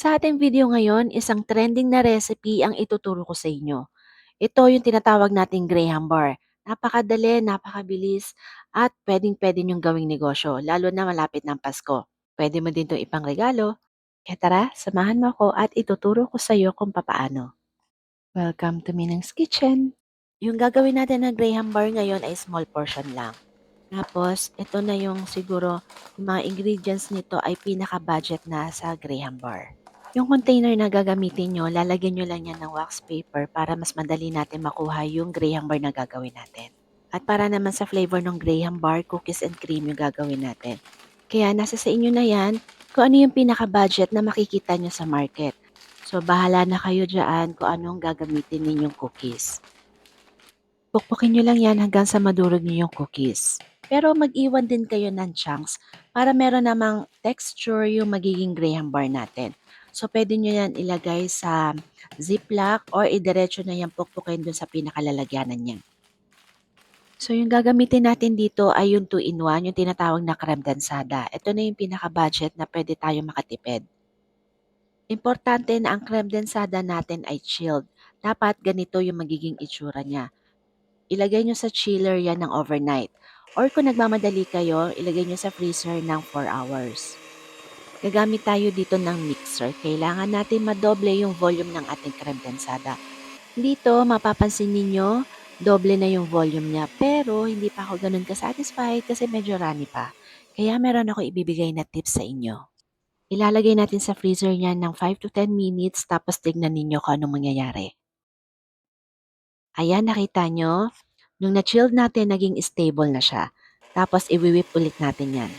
Sa ating video ngayon, isang trending na recipe ang ituturo ko sa inyo. Ito yung tinatawag nating Graham bar. Napakadali, napakabilis, at pwedeng-pwede niyong gawing negosyo, lalo na malapit ng Pasko. Pwede mo din itong ipangregalo. Kaya tara, samahan mo ako at ituturo ko sa iyo kung papaano. Welcome to Minang's Kitchen. Yung gagawin natin na Graham bar ngayon ay small portion lang. Tapos, ito na yung siguro, yung mga ingredients nito ay pinaka-budget na sa Graham bar. Yung container na gagamitin nyo, lalagyan nyo lang yan ng wax paper para mas madali natin makuha yung Graham bar na gagawin natin. At para naman sa flavor ng Graham bar, cookies and cream yung gagawin natin. Kaya nasa sa inyo na yan kung ano yung pinaka-budget na makikita nyo sa market. So, bahala na kayo dyan kung anong gagamitin ninyong cookies. Pukpukin nyo lang yan hanggang sa madurog nyo yung cookies. Pero mag-iwan din kayo ng chunks para meron namang texture yung magiging graham bar natin. So, pwede nyo yan ilagay sa ziplock or idiretso na yan pukpukin dun sa pinakalalagyanan niya. So, yung gagamitin natin dito ay yung 2-in-1, yung tinatawag na creme densada. Ito na yung pinaka-budget na pwede tayo makatipid. Importante na ang creme densada natin ay chilled. Dapat ganito yung magiging itsura niya. Ilagay nyo sa chiller yan ng overnight. Or kung nagmamadali kayo, ilagay nyo sa freezer ng 4 hours. Gagamit tayo dito ng mixer. Kailangan natin madoble yung volume ng ating creme densada. Dito, mapapansin ninyo, doble na yung volume niya. Pero, hindi pa ako ganun ka-satisfied kasi medyo runny pa. Kaya meron ako ibibigay na tips sa inyo. Ilalagay natin sa freezer niya ng 5 to 10 minutes tapos tignan ninyo kung anong mangyayari. Ayan, nakita nyo? Nung na-chilled natin, naging stable na siya. Tapos, iwiwip ulit natin yan.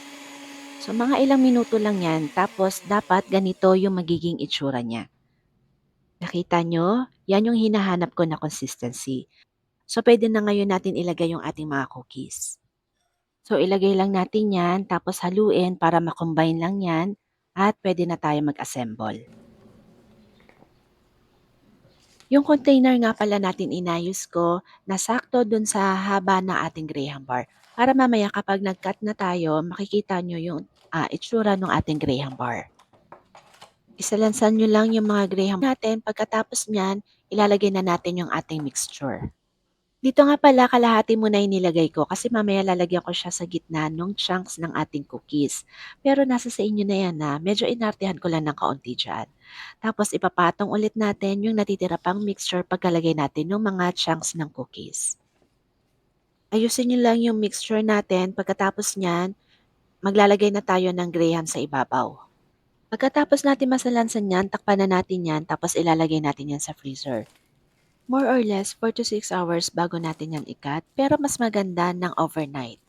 So, mga ilang minuto lang yan. Tapos, dapat ganito yung magiging itsura niya. Nakita nyo? Yan yung hinahanap ko na consistency. So, pwede na ngayon natin ilagay yung ating mga cookies. So, ilagay lang natin yan, tapos haluin para makombine lang yan, at pwede na tayo mag-assemble. Yung container nga pala natin inayos ko na sakto dun sa haba ng ating graham bar. Para mamaya kapag nag-cut na tayo, makikita nyo yung ah, itsura ng ating graham bar. Isalansan nyo lang yung mga graham natin. Pagkatapos nyan, ilalagay na natin yung ating mixture. Dito nga pala, kalahati muna yung nilagay ko kasi mamaya lalagyan ko siya sa gitna ng chunks ng ating cookies. Pero nasa sa inyo na yan na medyo inartihan ko lang ng kaunti dyan. Tapos ipapatong ulit natin yung natitira pang mixture pagkalagay natin ng mga chunks ng cookies. Ayusin nyo lang yung mixture natin. Pagkatapos nyan, maglalagay na tayo ng graham sa ibabaw. Pagkatapos natin masalansan yan, takpan na natin yan, tapos ilalagay natin yan sa freezer. More or less 4 to 6 hours bago natin yan ikat, pero mas maganda ng overnight.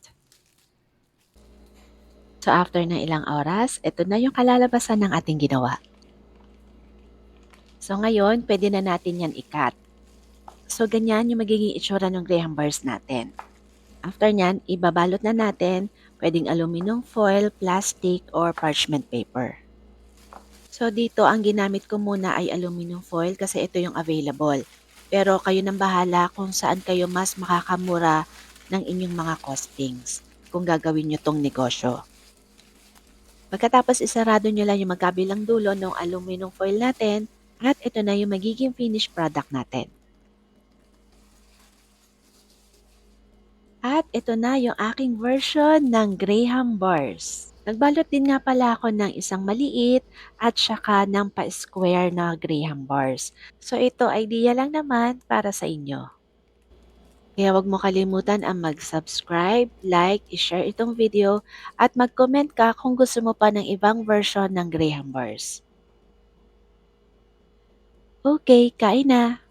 So after ng ilang oras, ito na yung kalalabasan ng ating ginawa. So ngayon, pwede na natin yan ikat. So ganyan yung magiging itsura ng graham bars natin. After nyan, ibabalot na natin, pwedeng aluminum foil, plastic, or parchment paper. So dito, ang ginamit ko muna ay aluminum foil kasi ito yung available. Pero kayo nang bahala kung saan kayo mas makakamura ng inyong mga costings kung gagawin nyo tong negosyo. Pagkatapos isarado nyo lang yung magkabilang dulo ng aluminum foil natin at ito na yung magiging finished product natin. At ito na yung aking version ng Graham Bars. Nagbalot din nga pala ako ng isang maliit at saka ng pa-square na Graham Bars. So ito idea lang naman para sa inyo. Kaya wag mo kalimutan ang mag-subscribe, like, i-share itong video at mag-comment ka kung gusto mo pa ng ibang version ng Graham Bars. Okay, kain na!